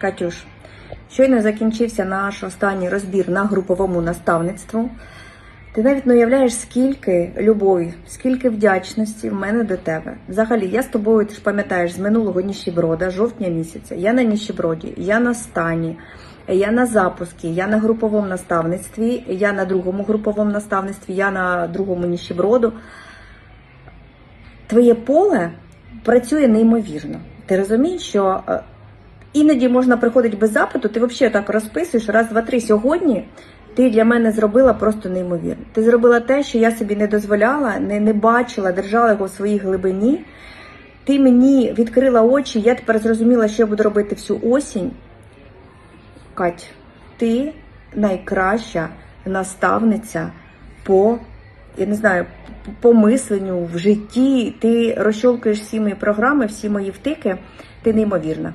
Катюш, щойно закінчився наш останній розбір на груповому наставництву. Ти навіть не уявляєш, скільки любові, скільки вдячності в мене до тебе. Взагалі, я з тобою, ти ж пам'ятаєш, з минулого ніщеброда, жовтня місяця. Я на ніщеброді, я на стані, я на запуску, я на груповому наставництві, я на другому груповому наставництві, я на другому ніщеброду. Твоє поле працює неймовірно. Ти розумієш, що е, іноді можна приходити без запиту, ти взагалі так розписуєш раз, два, три. Сьогодні ти для мене зробила просто неймовірно. Ти зробила те, що я собі не дозволяла, не, не бачила, держала його в своїй глибині. Ти мені відкрила очі, я тепер зрозуміла, що я буду робити всю осінь. Кать, ти найкраща наставниця по, я не знаю, по мисленню в житті. Ти розщолкуєш всі мої програми, всі мої втики. Ти неймовірна.